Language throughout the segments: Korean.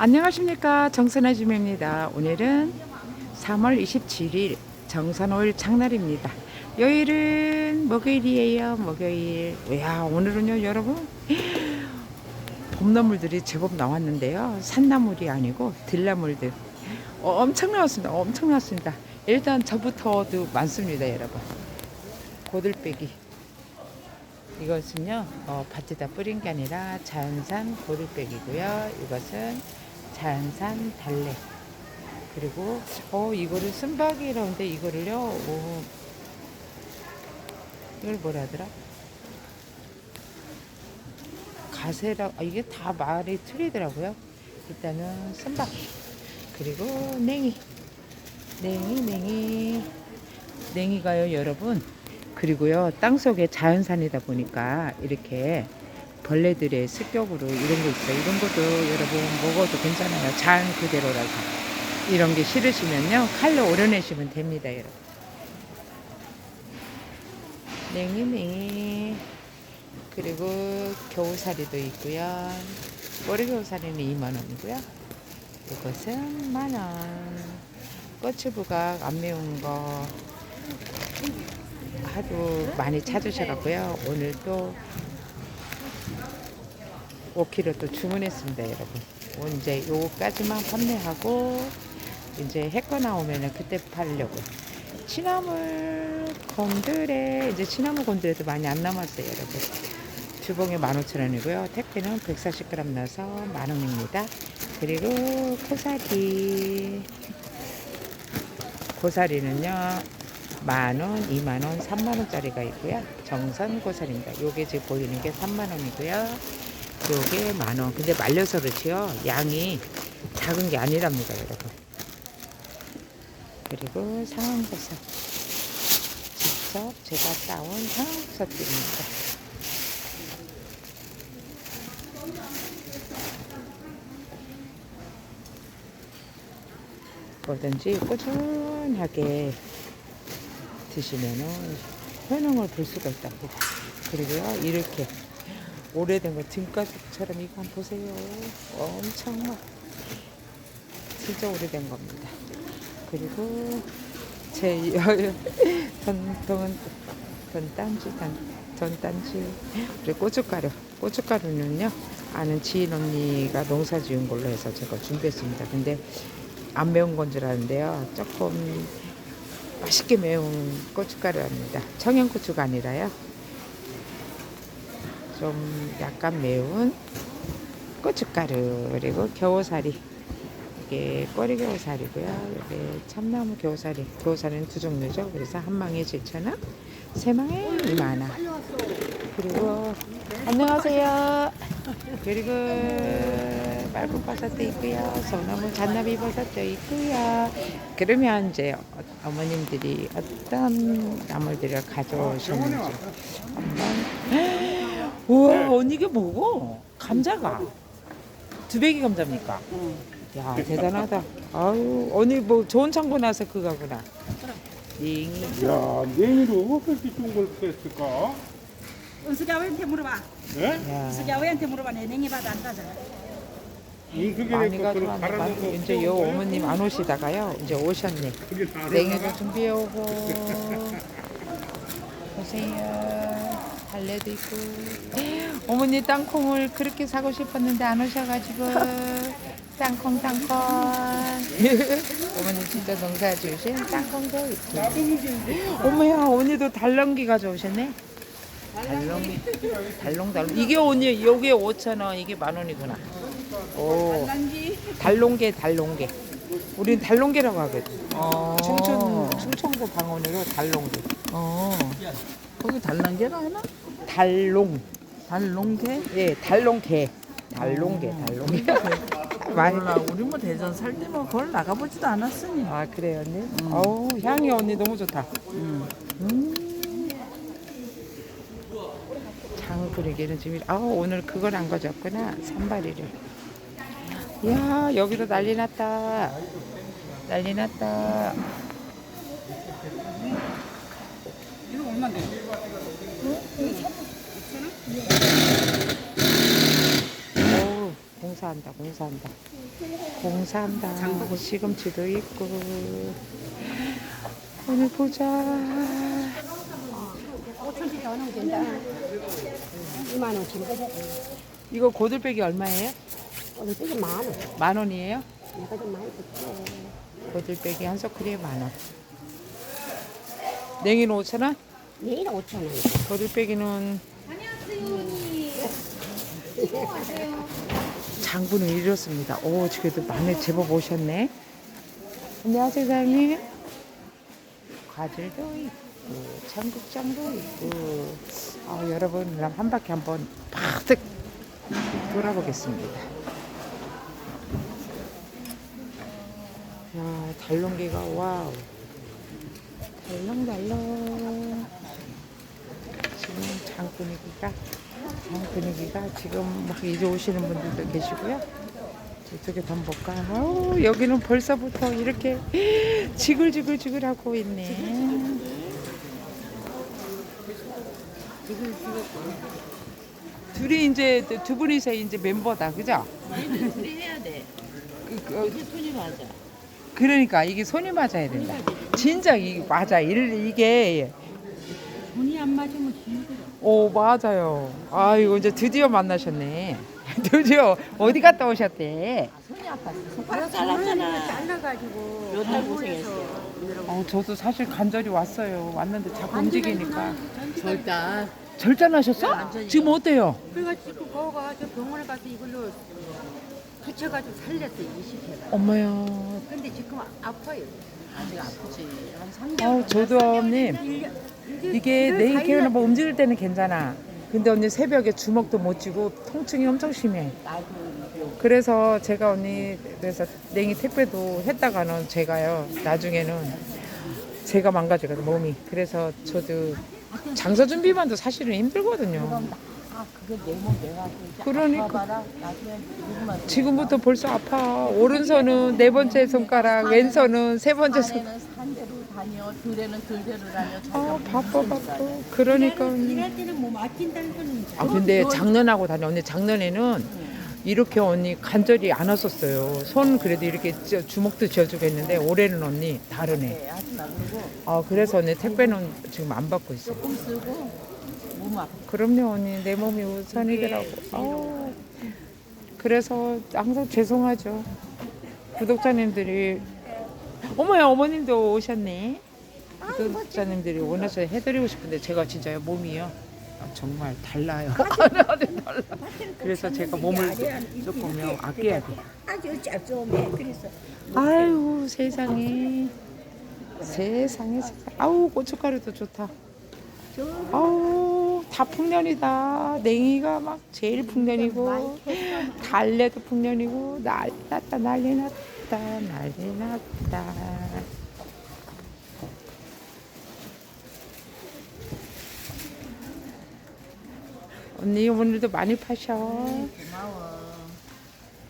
안녕하십니까 정선아 주매입니다. 오늘은 3월 27일 정산오일 장날입니다. 요일은 목요일이에요. 목요일. 야 오늘은요 여러분 봄나물들이 제법 나왔는데요. 산나물이 아니고 들나물들 어, 엄청 나왔습니다. 엄청 나왔습니다. 일단 저부터도 많습니다, 여러분. 고들빼기. 이것은요, 어, 밭에다 뿌린 게 아니라 자연산 고들빼기고요. 이것은 자연산 달래. 그리고, 어, 이거를 쓴박이라고 하는데, 이거를요, 어, 이걸 뭐라 하더라? 가세라, 아, 이게 다 말이 틀리더라고요. 일단은 쓴박이. 그리고 냉이. 냉이, 냉이. 냉이가요, 여러분. 그리고요, 땅 속에 자연산이다 보니까 이렇게 벌레들의 습격으로 이런 거 있어요. 이런 것도 여러분 먹어도 괜찮아요. 자연 그대로라서. 이런 게 싫으시면요, 칼로 오려내시면 됩니다, 여러분. 냉이, 냉이. 그리고 겨우살이도 있고요. 꼬리 겨우살이는 2만원이고요. 이것은 만원. 고추부각 안 매운 거 하도 많이 찾으셔갖고요. 오늘 또 5kg 또 주문했습니다, 여러분. 오늘 이제 요거까지만 판매하고 이제 해거 나오면은 그때 팔려고. 취나물 곤드레 이제 취나물 곤드레도 많이 안 남았어요, 여러분. 주봉에 15,000원이고요. 택배는 140g 넣어서 만원입니다. 그리고 코사리 고사리는요 만원, 이만원, 삼만원짜리가 있고요 정선 고사리입니다 요게 지금 보이는 게 삼만원이고요 요게 만원. 근데 말려서 그렇지요. 양이 작은 게 아니랍니다 여러분. 그리고 상황버섯 직접 제가 따온 상황버섯들입니다. 뭐든지 꾸준하게 드시면은 효능을 볼 수가 있다고. 그리고요, 이렇게 오래된 거 등가죽처럼 이거 한번 보세요. 엄청 막 진짜 오래된 겁니다. 그리고 제 전통은 전단지 단 전단지 그리고 고춧가루 고춧가루는요 아는 지인 언니가 농사 지은 걸로 해서 제가 준비했습니다. 근데 안 매운 건 줄 아는데요. 조금 맛있게 매운 고춧가루입니다. 청양고추가 아니라요. 좀 약간 매운 고춧가루 그리고 겨우살이 이게 꼬리 겨우살이고요. 이게 참나무 겨우살이 겨우살이는 두 종류죠. 그래서 한 망에 7,000원, 세 망에 2만 원. 그리고 안녕하세요. 그리고 맑은 버섯도 있고요. 소나무 잔나비 버섯도 있고요. 그러면 이제 어- 어머님들이 어떤 나물들을 가져오셨는지 한번. 우와 언니 이게 뭐고? 감자가 두배기 감자입니까? 야 대단하다. 아유 언니 뭐 좋은 창고 나서 그거구나. 잉. 야, 냉이로 어떻게 좋은 걸 뺐을까? 은숙이 아버한테 물어봐. 네? 은숙이 야. 아버한테 물어봐. 내 냉이 받아 안 가져. 은숙이 많이 내거 그럼 가져왔네. 갈아놓고 많이. 이제 요 어머님 안 오시다가요. 이제 오셨네. 그게 다 냉이도 준비해 오고 보세요 달래도 있고. 어머니 땅콩을 그렇게 사고 싶었는데 안 오셔가지고. 땅콩 땅콩. 어머니 진짜 농사 지으신 땅콩도 있고. 어머야 언니도 달렁기 가져오셨네. 달렁이 달롱달롱. 이게 언니 요게 5천 원 이게 만 원이구나. 오. 난지 달롱개 달롱개. 우린 달롱개라고 하거든. 충청 충청도 방언으로 달롱개. 어. 거기 달랑개가 하나? 달롱. 달롱개? 예 달롱개. 달롱개 달롱개. 많이. 몰라. 우리 뭐 대전 살 때 뭐 그걸 나가보지도 않았으니. 아 그래요 언니? 어우 향이 언니 너무 좋다. 음. 장부리기는 지금 아 오늘 그걸 안 가져왔구나 산발이를. 이야 여기도 난리 났다. 난리 났다 이거 얼마인데? 어우 공사한다 공사한다 공사한다 시금치도 있고 오늘 보자 5천씩 더 넣으면 된다. 2만 원 지금 이거 고들빼기 얼마예요? 오늘 되게 많아. 만 원이에요? 내가 좀 많이 줬어. 고들빼기 한 소쿠리에 만 원. 냉이는 5천 원? 내일 5천 원. 고들빼기는 장분을 이뤘습니다. 오, 지금도 많이 제법 오셨네. 안녕하세요, 사장님. 과일도 있고, 청국장도 있고. 아, 여러분, 그럼 한 바퀴 한번 팍득 돌아보겠습니다. 야, 달롱기가 와우. 달렁달렁. 지금 장 분위기가 장 분위기가 지금 막 이제 오시는 분들도 계시고요. 이쪽에 좀 볼까? 아우, 여기는 벌써부터 이렇게 지글지글지글 하고 있네. 둘이 이제 두 분이서 이제 멤버다, 그죠? 둘이 해야 돼. 그, 그, 이게 손이 맞아. 그러니까 이게 손이 맞아야 된다. 진짜 이 맞아. 일- 이게 돈이 안 맞으면 힘들어. 오 맞아요. 아이고 이제 드디어 만나셨네. 드디어 어디 갔다 오셨대? 손이 아팠어. 손가락 잘랐잖아. 잘라가지고 몇달 고생했어. 어 저도 사실 간절히 왔어요. 왔는데 자꾸 움직이니까 절단. 절단하셨어? 완전히. 지금 어때요? 그래가지고 거기 가서 병원에 가서 이걸로 붙여가지고 살렸어 20회가. 엄마야. 근데 지금 아파요. 아직 아프지. 한 3개월. 아 저도 언니 이게 내일 케어는 뭐 움직일 때는 괜찮아. 근데 언니 새벽에 주먹도 못 쥐고 통증이 엄청 심해. 나도 그래서 제가 언니 그래서 냉이 택배도 했다가는 제가요 나중에는 제가 망가지거든 몸이 그래서 저도 장사 준비만도 사실은 힘들거든요 아 그게 내몸 내가 이제 그러니까. 아파봐라. 나중에 누구만 지금부터 벌써 아파 오른손은 네 번째 손가락 왼손은 세 번째 손 산에는 산대로 다녀, 들에는 들대로 다녀. 아 자기가 바빠 무슨 바빠 일을 그러니까 언니 일할 때는 뭐 맡긴다는 거는 아 근데 작년하고 다녀 언니 작년에는 이렇게 언니 간절히 안 왔었어요 손 그래도 이렇게 쥐- 주먹도 쥐어주고 했는데 올해는 언니 다르네 해. 하지 마. 그리고 아 그래서 언니 택배는 지금 안 받고 있어. 조금 쓰고 몸 아파. 그럼요 언니 내 몸이 우선이더라고. 아우, 그래서 항상 죄송하죠. 구독자님들이 어머야 어머님도 오셨네. 구독자님들이 원해서 해드리고 싶은데 제가 진짜요 몸이요. 아, 정말 달라요. 달라. 그래서 제가 몸을 조금 아껴야 돼. 아주 짭조름해. 그래서 아유 세상에 세상에 세상 아우 고춧가루도 좋다 아우 다 풍년이다 냉이가 막 제일 풍년이고 달래도 풍년이고 난리 났다 난리 났다 난리 났다 언니 오늘도 많이 파셔 고마워.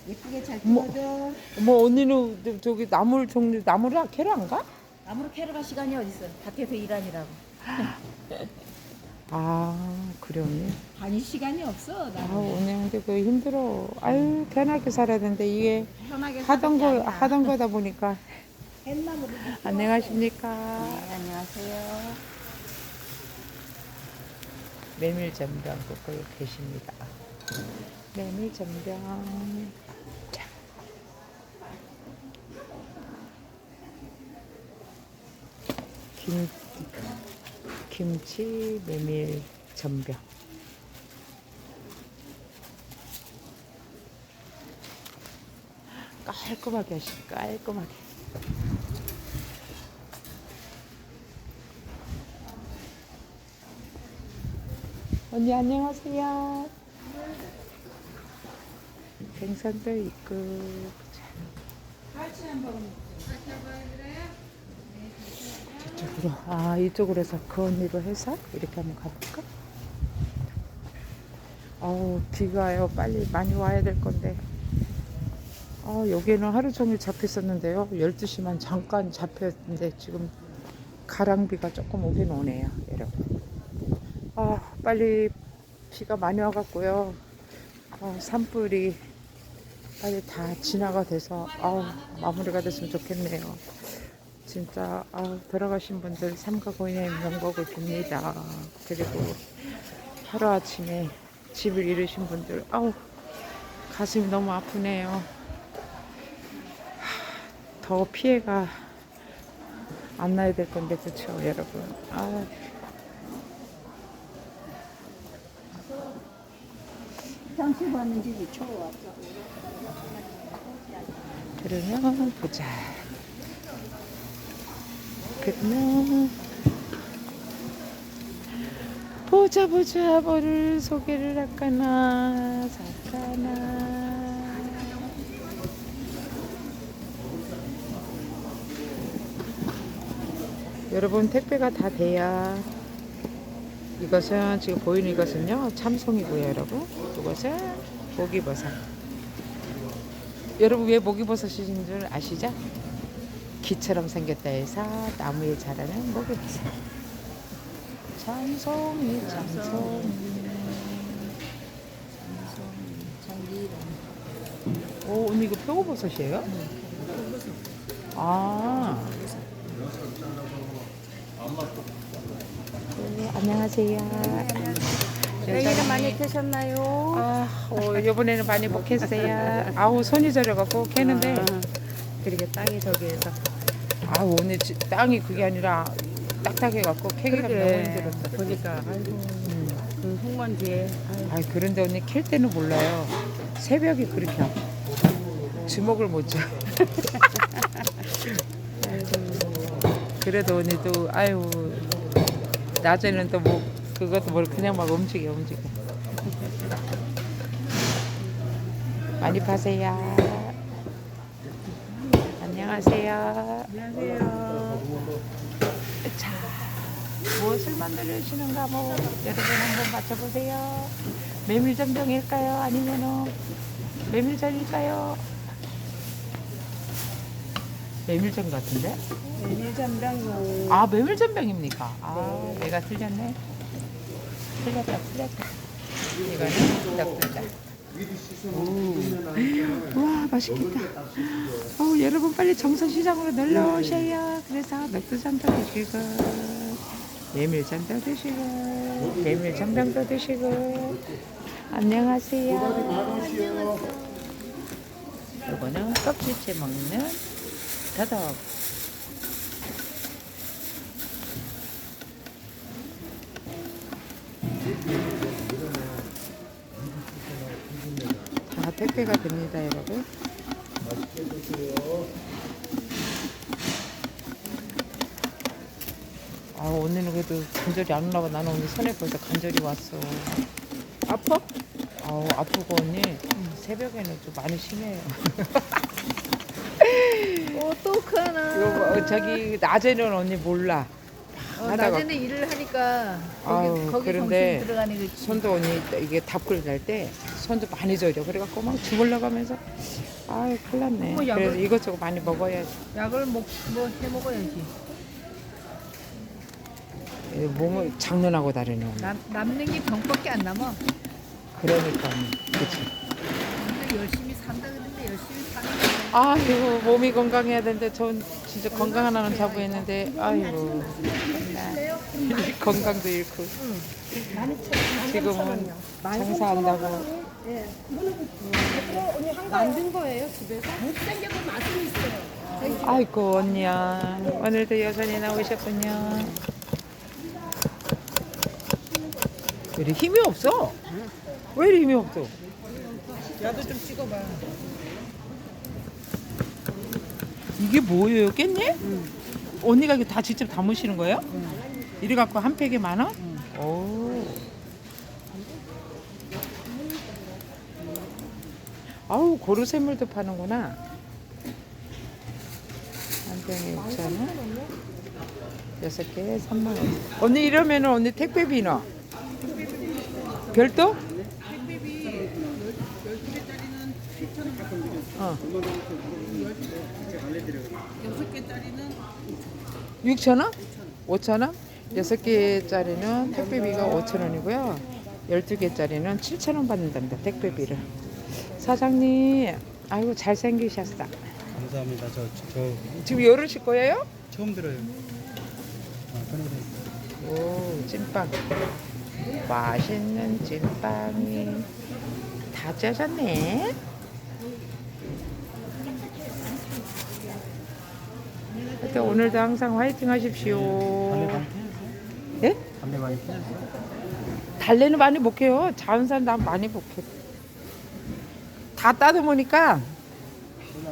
예쁘게 잘 뭐. 키워줘. 뭐 언니는 저기 나물 종류 나물을 캐러 안 가? 아무리 캐러 갈 시간이 어딨어. 밭에서 일하느라고. 아 그래 언니 다닐 시간이 없어. 아 나는. 언니 근데 그 힘들어 아유 편하게 살아야 되는데 이게 편하게 하던 사는 게거 아니야. 하던 거다 보니까 햇나무를 안녕하십니까 네, 안녕하세요. 메밀 전병 끓고 계십니다 메밀 전병 자. 김 김치 메밀 전병. 깔끔하게 하시 깔끔하게. 언니 안녕하세요. 생선도 있고 이쪽으로 아 이쪽으로 해서 그 언니로 해서 이렇게 한번 가볼까? 어우 비가요. 빨리 많이 와야 될 건데. 아 여기는 하루 종일 잡혔었는데요. 12시만 잠깐 잡혔는데 지금 가랑비가 조금 오긴 오네요 여러분. 아 빨리 비가 많이 와갖고요. 아, 산불이 빨리 다 진화가 돼서 아우 마무리가 됐으면 좋겠네요. 진짜 아우 돌아가신 분들 삼가 고인의 명복을 빕니다. 그리고 하루 아침에 집을 잃으신 분들 아우 가슴이 너무 아프네요. 하, 더 피해가 안 나야 될 건데 그렇죠 여러분. 아. 그러면 보자. 그러면 보자 보자 뭐를 소개를 할까나 살까나. 여러분 택배가 다 돼야 이것은 지금 보이는 이것은요 참송이고요 여러분. 이것은 고기버섯. 여러분 왜 목이버섯인 줄 아시죠? 기처럼 생겼다 해서 나무에 자라는 목이버섯. 참송이 참송이. 오 언니 이거 표고버섯이에요? 아. 네, 안녕하세요. 생일은 많이 드셨나요? 아, 어, 이번에는 많이 못 캤어요. 아우 손이 저려갖고 캐는데 그리고 땅이 저기에서 아 오늘 지- 땅이 그게 아니라 딱딱해갖고 캐기가 너무 힘들었어. 보니까 아이고 그 홍만지에 아 그런데 언니 캘 때는 몰라요. 새벽에 그렇게 아파. 주먹을 못 쥐어. 그래도 언니도 아유 낮에는 또 뭐 그것도 뭘 그냥 막 움직여 움직여. 많이 파세요. 안녕하세요. 안녕하세요. 자, 무엇을 만들으시는가 뭐 여러분 한번 맞춰보세요. 메밀전병일까요? 아니면은 메밀전일까요? 메밀전 같은데? 일전병 아 메밀전병입니까? 아 내가 틀렸네. 틀렸다 틀렸다. 이거는 넉들다. 와 맛있겠다. 어우 여러분 빨리 정선시장으로 놀러 오셔요. 그래서 넉두전도 드시고 메밀전도 드시고 메밀전병도 드시고 안녕하세요. 이거는 껍질째 먹는 더덕. 택배가 됩니다, 여러분. 아, 오늘은 그래도 관절이 안 올라가. 나는 오늘 손에 벌써 관절이 왔어. 아파? 아우, 아프고 언니. 새벽에는 좀 많이 심해요. 어떡하나. 이거 뭐, 저기, 낮에는 언니 몰라. 어, 하다가- 낮에는 일을 하니까 아우, 거기, 거기 그런데 들어가는 거지. 손도 언니 이게 답글 날 때 손도 많이 저려. 그래갖고 막 주물러 가면서 아유, 큰일 났네. 뭐 약을- 그래서 이것저것 많이 먹어야지. 약을 먹, 뭐해 먹어야지. 이 몸을 장난하고 다니는. 남, 남는 게 병밖에 안 남아. 그러니까 그치 근데 열심히 산다 그러는데 열심히 사는 거 아이고 몸이 건강해야 되는데 전 진짜 건강 하나는 자부했는데 아이고 나 건강도 잃고 지금은 장사한다고 만든 거예요 집에서? 아이고 언니야 오늘도 여전히 나오셨군요 왜 이리 힘이 없어? 왜 이리 힘이 없어? 야도 좀 찍어봐. 이게 뭐예요? 깻잎? 언니가 이거 다 직접 담으시는 거예요? 이래 갖고 한 팩에 만 원? 오. 아우 고르쇠물도 파는구나. 한 병에 6천 원. 여섯 개에 3만 원. 언니 이러면 은 언니 택배비 넣어. 별도? 어. 6천 원? 5천 원? 6개짜리는 택배비가 5천 원이고요. 12개짜리는 7천 원 받는답니다. 택배비를. 사장님, 아이고 잘생기셨어. 감사합니다. 저, 저 지금 열으실 거예요? 처음 들어요. 아, 편의점. 오 찐빵. 맛있는 찐빵이 다 짜졌네. 하여튼 오늘도 항상 화이팅 하십시오. 많이 피우세요? 예? 담배 많이 피우세요? 달래는 많이 못 해요. 자연산 난 많이 못 해. 다 따다 보니까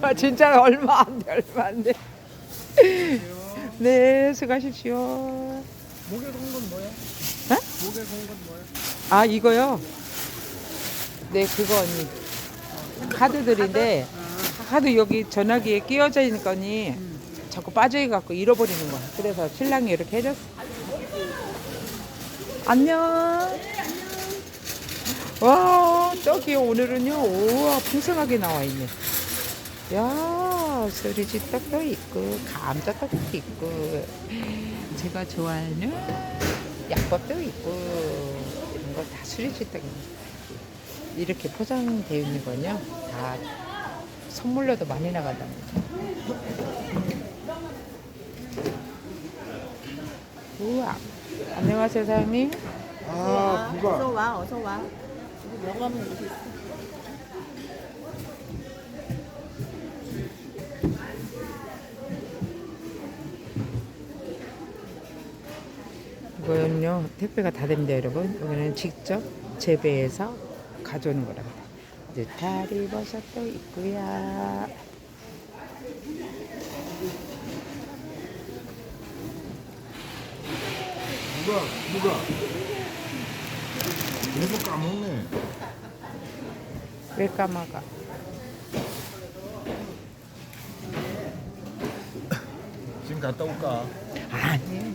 아, 진짜 얼마 안 돼, 얼마 안 돼. 네, 수고하십시오. 목에 건 건 뭐야? 에? 목에 건건 뭐야? 아, 이거요? 네, 그거 언니. 카드들인데, 카드 여기 전화기에 끼워져 있는 거니 자꾸 빠져갖고 잃어버리는 거야. 그래서 신랑이 이렇게 해줬어. 안녕. 와, 저기 오늘은요, 우와, 풍성하게 나와 있네. 야, 소리지 떡도 있고, 감자 떡도 있고, 제가 좋아하는 약밥도 있고, 이런 거 다 수리지 떡입니다. 이렇게 포장되어 있는 건요, 다 선물로도 많이 나간답니다. 우와, 안녕하세요, 사장님. 아, 누가? 어서 와, 어서 와. 명함은 여기 있어. 이거는요 택배가 다 됩니다 여러분. 여기는 직접 재배해서 가져오는 거랍니다. 느타리 버섯도 있고요. 누가 누가 계속 까먹네. 왜 까마가 지금 갔다 올까? 아니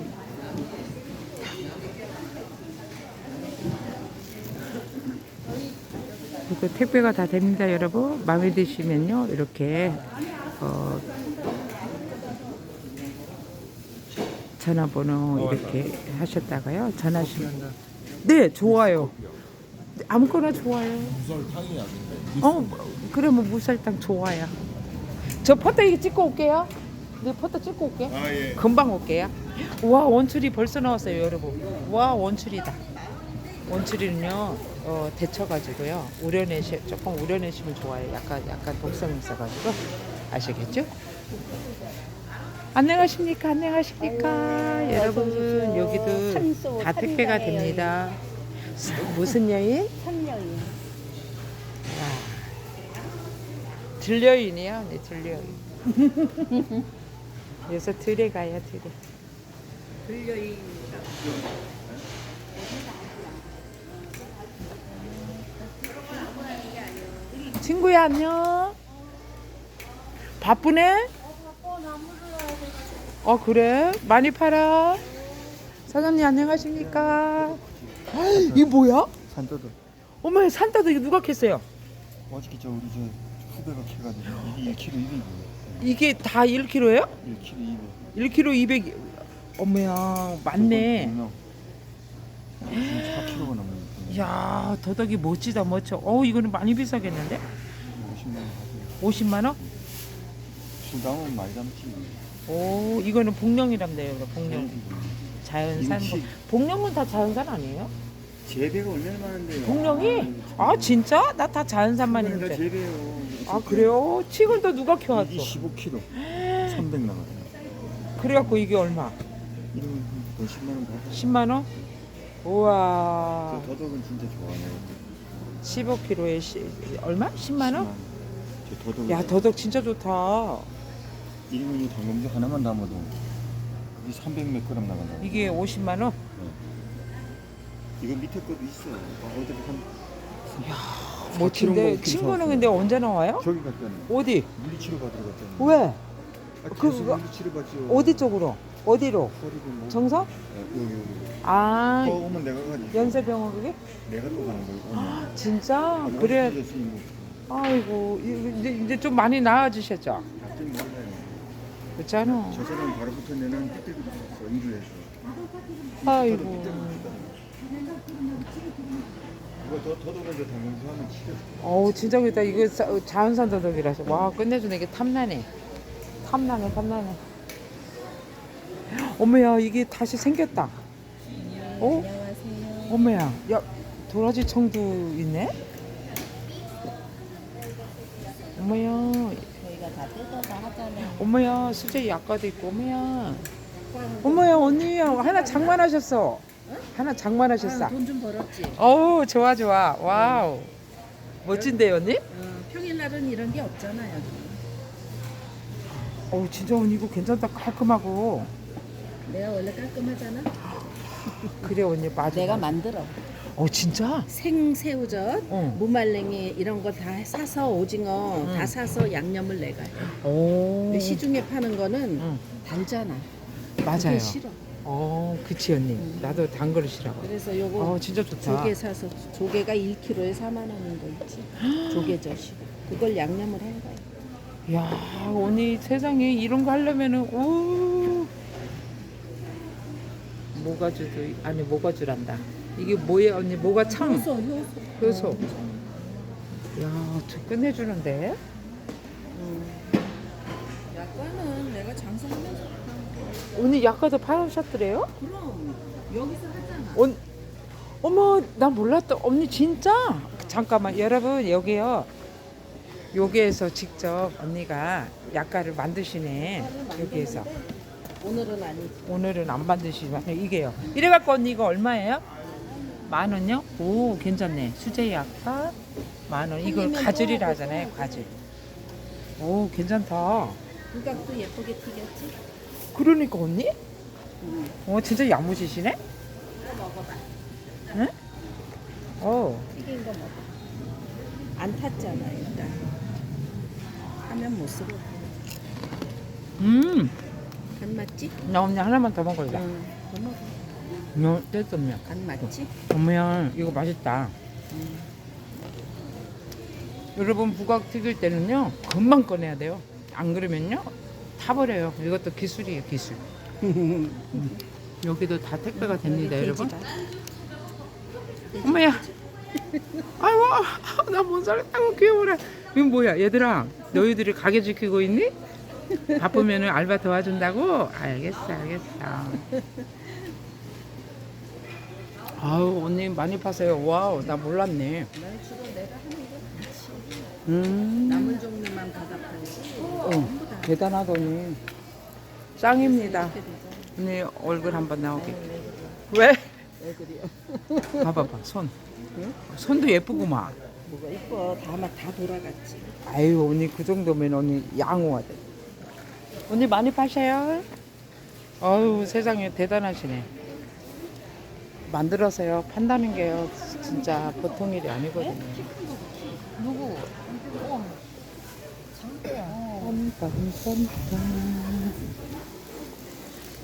이거 택배가 다 됩니다 여러분. 마음에 드시면요 이렇게 어, 전화번호 이렇게 하셨다가요. 전화하시면 네 좋아요 아무거나 좋아요 무설탕이 아닌데 어, 그래 뭐 무설탕 좋아요. 저 포토 이거 찍고 올게요. 네 포토 찍고 올게. 아 예 금방 올게요. 와 원추리 벌써 나왔어요, 여러분. 와 원추리다. 원추리는요, 어, 데쳐가지고요, 우려내시 조금 우려내시면 좋아요. 약간 약간 독성 있어가지고 아시겠죠? 안녕하십니까, 안녕하십니까, 여러분 여기도 다 택배가 됩니다. 무슨 여인? 삼령이. 들려인이요? 네, 들려인. 그래서 들에 가요, 들에. 들려인. 친구야, 안녕. 바쁘네? 어, 그래? 많이 팔아? 사장님, 안녕하십니까? 이거 뭐야? 산떠도. 어머, 산다도 이거 누가 캤어요? 어저께 저 우리 저 후배가 캐가지고 이게 1kg 200이에요. 이게 다 1kg예요? 1kg 200. 1kg 200. 어머야, 많네. 4kg가 넘어요. 이야, 도덕이 멋지다, 멋져. 어, 이거는 많이 비싸겠는데? 50만 원 하세요. 50만 원? 수당은 많이 담지. 오, 이거는 복령이랍니다, 이거 복령. 자연산. 김치. 복- 복령은 다 자연산 아니에요? 재배가 얼마나 많은데요? 복령이? 아, 진짜? 나 다 자연산만 다 있는데. 재배요. 아, 그래요? 칡은 또 누가 키워왔어? 이게 15kg. 300 나가요. 그래갖고 이게 얼마? 이러면 돈 10만 원 받아. 10만 원? 우와. 저 더덕은 진짜 좋아하네요. 15kg에 시, 얼마? 10만 원? 저 더덕. 야, 도덕 진짜 좋다. 일분이 당근주 하나만 담아도 그게 300몇 그램 나간다. 이게 50만 원? 이거 밑에 것도 있어. 아, 어차피 한 멋진데 4kg 친구는 근데 언제 나와요? 저기 갔잖아. 어디? 물리치료 받으러 갔잖아. 왜? 아, 그- 계속 그거- 물리치료 받죠. 어디 쪽으로? 어디로? 뭐. 정석? 네, 여기 여기. 아 또 오면 내가 가지. 연세병원 그게? 내가 또 가는 거야. 오면. 진짜? 아, 그래 어디. 아이고 이- 이제, 이제 좀 많이 나아지셨죠? 갑자기 몰라요. 그렇잖아 저 사람 바로 붙은 데는 삐뚤이 붙었어. 인주에서. 아이고 이거 더 더덕인데 당근주 하면 치료. 어우 진짜 그다 이거 자- 자연산 더덕이라서 와 끝내주네 이게 탐나네 탐나네 탐나네 어머야 이게 다시 생겼다 어? 어머야 야 도라지 청도 있네 어머야 다 뜯어서 하잖아요. 어머야 수제 약과도 있고 어머야 어머야 언니 하나 장만하셨어 하나 장만하셨어 돈 좀 벌었지. 어우 좋아 좋아 와우 멋진데요 언니? 어, 평일날은 이런 게 없잖아요. 어우 진짜 언니 이거 괜찮다 깔끔하고 내가 원래 깔끔하잖아. 그래 언니 맞아 내가 만들어. 어 진짜? 생새우젓, 어. 무말랭이 이런 거 다 사서 오징어 응. 다 사서 양념을 내가 해. 오 시중에 파는 거는 응, 달잖아. 맞아요 싫어. 어 그치 언니 나도 단 거를 싫어하고 그래서 요거 어 진짜 좋다 조개 사서 조개가 1kg에 4만 원인 거 있지. 조개젓이고 그걸 양념을 한 거야. 야 언니 세상에 이런 거 하려면은 오 모가지도 아니 모가지란다 이게 뭐예요? 언니 모가창 효소 효소. 효소. 어, 야저 끝내주는데? 약과는 내가 장사하면서 언니 약과도 팔으셨더래요? 그럼. 여기서 하잖아. 언, 어머 나 몰랐다. 언니 진짜? 잠깐만 여러분 여기요. 여기에서 직접 언니가 약과를 만드시네. 여기에서. 오늘은 아니지. 오늘은 안 만드시지만 이게요. 이래갖고 언니 이거 얼마예요? 만 원요? 오 괜찮네 수제 약과 만원 이걸 한입에 가즐이라 또 하잖아요 하고 가즐 오 괜찮다 국각도 예쁘게 튀겼지. 그러니까 언니? 응. 어 진짜 야무지시네? 이거 먹어봐. 응? 어 튀긴 거 먹어. 안 탔잖아 일단. 하면 못 쓰고. 음, 간 맞지? 나 언니 하나만 더 먹을래. 응. 더 먹어. 너 떼었면. 간 맞지? 어머야, 이거 맛있다. 응. 여러분 부각 튀길 때는요, 금방 꺼내야 돼요. 안 그러면요, 타버려요. 이것도 기술이에요, 기술. 음. 여기도 다 택배가 됩니다, 여러분. 어머야. 아이고, 나못 살겠다고 귀여워라. 이건 뭐야, 얘들아. 너희들이 가게 지키고 있니? 바쁘면은 알바 도와준다고? 알겠어, 알겠어. 아우, 언니 많이 파세요. 와우, 나 몰랐네. 난 주로 내가 하는 거 같이. 음, 남은 종류만 받아 팔지. 어, 대단하더니. 짱입니다. 이렇게 되잖아. 언니 얼굴 한번 나오게. 왜? 왜 그래요? 봐봐봐, 손. 응? 손도 예쁘구만. 뭐가 이뻐. 다막 다 돌아갔지. 아유 언니 그 정도면 언니 양호하대. 언니 많이 파셔요? 아유 세상에 대단하시네. 만들어서요 판다는 게요 진짜 보통 일이 아니거든요. 누구? 빰빰빰빰.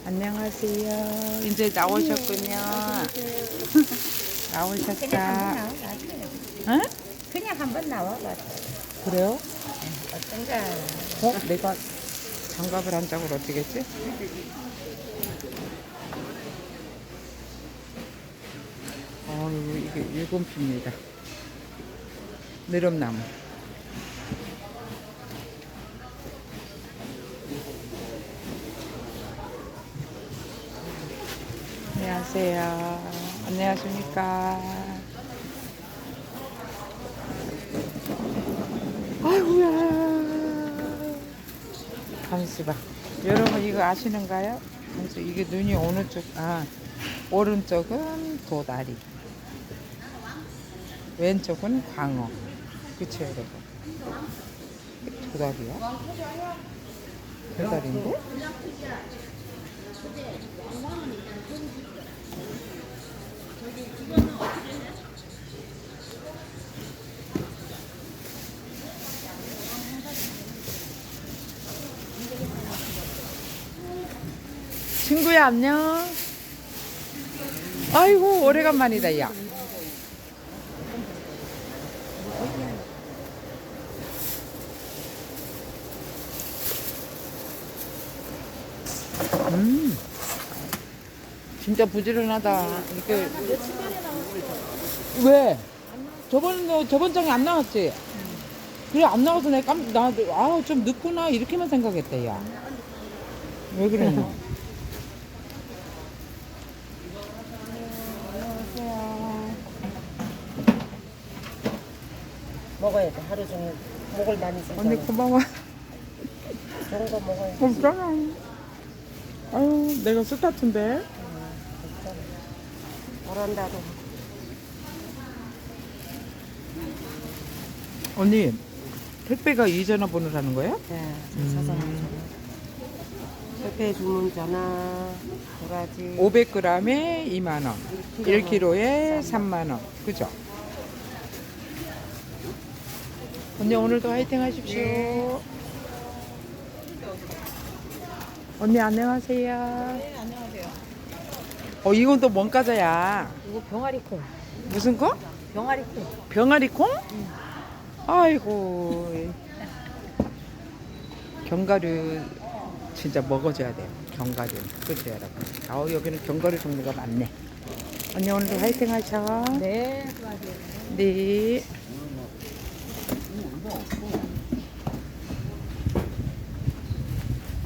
안녕하세요. 이제 나오셨군요. 나오셨다. 응? 그냥 한번 나와봐. 그래요? 어떤가? 어? 내가 장갑을 한 짝을 어떻게 했지? 아, 이거 이게 일곱 피입니다. 느릅나무. 안녕하세요. 안녕하십니까. 아이고야. 감수봐. 여러분 이거 아시는가요? 감수 이게 눈이 어느 쪽? 아 오른쪽은 도다리. 왼쪽은 광어. 그쵸 여러분? 도다리야? 도다리인데? 친구야 안녕. 아이고 오래간만이다 야. 음. 진짜 부지런하다. 이게 왜? 저번 저번 장에 안 나왔지. 그래 안 나와서 내가 깜, 나 아 좀 늦구나 이렇게만 생각했다 야. 왜 그러냐? 먹어야 돼. 하루 종일 목을 많이 쓰잖아. 언니 고마워. 좋은 거 먹어야 돼. 없잖아. 아유 내가 스타트인데. 오란다로. 언니 택배가 이 전화 번호라는 거야? 네, 사서 택배 주문 전화, 도라지. 500g에 2만 원, 1kg에 3만 원, 그죠? 언니 오늘도 화이팅 하십시오. 언니 안녕하세요. 네, 안녕하세요. 어 이건 또 뭔 과자야? 이거 병아리콩. 무슨 거? 병아리콩. 병아리콩? 아이고 견과류 진짜 먹어줘야 돼요 견과류 그죠 여러분 아 여기는 견과류 종류가 많네 언니 오늘도 화이팅 하셔 네. 네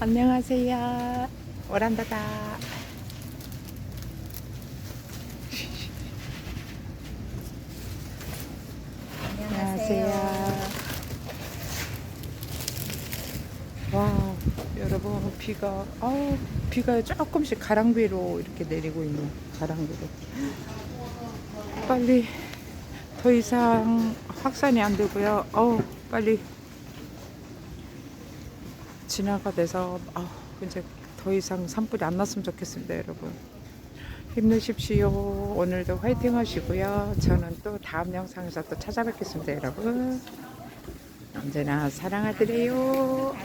안녕하세요 오란다다 안녕하세요. 와, 여러분 비가 아우 비가 조금씩 가랑비로 이렇게 내리고 있는 가랑비로. 빨리 더 이상 확산이 안 되고요. 어우, 빨리 진화가 돼서 아우 이제 더 이상 산불이 안 났으면 좋겠습니다, 여러분. 힘내십시오. 오늘도 화이팅 하시고요. 저는 또 다음 영상에서 또 찾아뵙겠습니다, 여러분. 언제나 사랑하드래요.